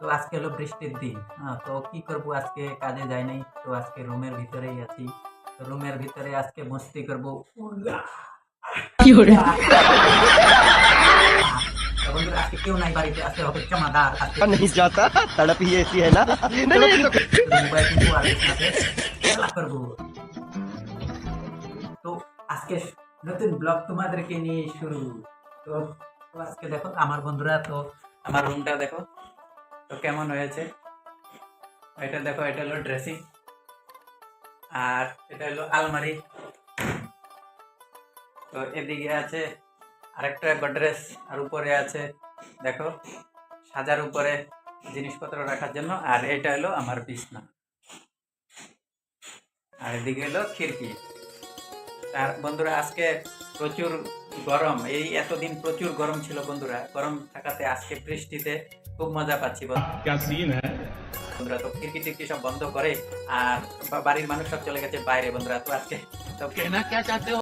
তো আজকে হলো বৃষ্টির দিন হ্যাঁ, তো কি করব আজকে কাজে যাই নাই তো আজকে রুমের ভিতরেই আছি তো রুমের ভিতরে আজকে মস্তি করবো তো বন্ধুরা আজকে কেউ নাই বাড়িতে আজকে হবে জমাদার আজকে नहीं जाता तड़प ही ऐसी है ना মোবাইল কিন্তু আর আছে খেলা করবো তো আজকে নতুন ব্লগ তোমাদেরকে নিয়ে শুরু তো তো আজকে দেখো আমার বন্ধুরা তো আমার রুমটা দেখো তো কেমন হয়েছে? এটা দেখো, এটা হলো ড্রেসিং আর এটা হলো আলমারি। তো এদিকে আছে আরেকটা গডরেজ আর উপরে আছে, দেখো, সাজার উপরে জিনিসপত্র রাখার জন্য আর এটা হলো আমার বিছনা। আর এদিকে হলো খিড়কি। আর বন্ধুরা, আজকে প্রচুর গরম। এই এতদিন প্রচুর গরম ছিল বন্ধুরা। গরম থাকাতে আজকে বৃষ্টিতে খুব মজা পাচ্ছি বন্ধুরা তো খিড়কি টিড়কি সব বন্ধ করে আর বাড়ির মানুষ সব চলে গেছে বাইরে বন্ধুরা তো আজকে তো